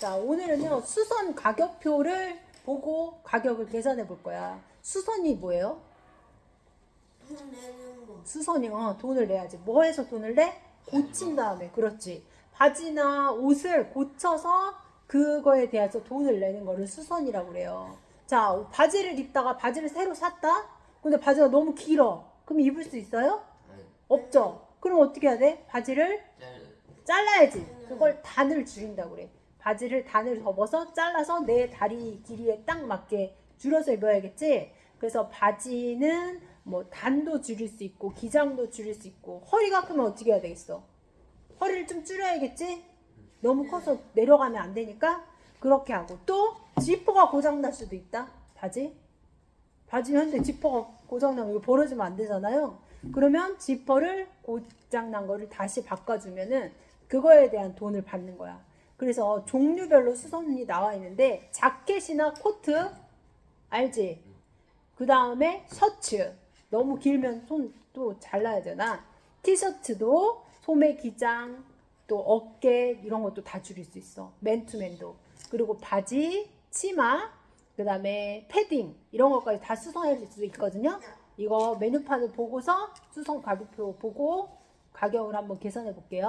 자, 오늘은요, 수선 가격표를 보고 가격을 계산해 볼 거야. 수선이 뭐예요? 돈 내는 거. 수선이, 어, 돈을 내야지. 뭐 해서 돈을 내? 고친 다음에. 그렇지. 바지나 옷을 고쳐서 그거에 대해서 돈을 내는 거를 수선이라고 그래요. 자, 바지를 입다가 바지를 새로 샀다? 근데 바지가 너무 길어. 그럼 입을 수 있어요? 아니, 없죠. 그럼 어떻게 해야 돼? 바지를 잘라. 잘라야지. 그걸 단을 줄인다고 그래. 바지를 단을 접어서 잘라서 내 다리 길이에 딱 맞게 줄여서 입어야겠지. 그래서 바지는 뭐 단도 줄일 수 있고 기장도 줄일 수 있고 허리가 크면 어떻게 해야 되겠어? 허리를 좀 줄여야겠지. 너무 커서 내려가면 안 되니까 그렇게 하고 또 지퍼가 고장 날 수도 있다. 바지. 바지 현대 지퍼가 고장 나면 이거 벌어지면 안 되잖아요. 그러면 지퍼를 고장 난 거를 다시 바꿔주면은 그거에 대한 돈을 받는 거야. 그래서 종류별로 수선이 나와 있는데 자켓이나 코트 알지? 그 다음에 셔츠 너무 길면 손 또 잘라야 되나? 티셔츠도 소매 기장 또 어깨 이런 것도 다 줄일 수 있어. 맨투맨도 그리고 바지, 치마 그 다음에 패딩 이런 것까지 다 수선할 수 있거든요. 이거 메뉴판을 보고서 수선 가격표 보고 가격을 한번 계산해 볼게요.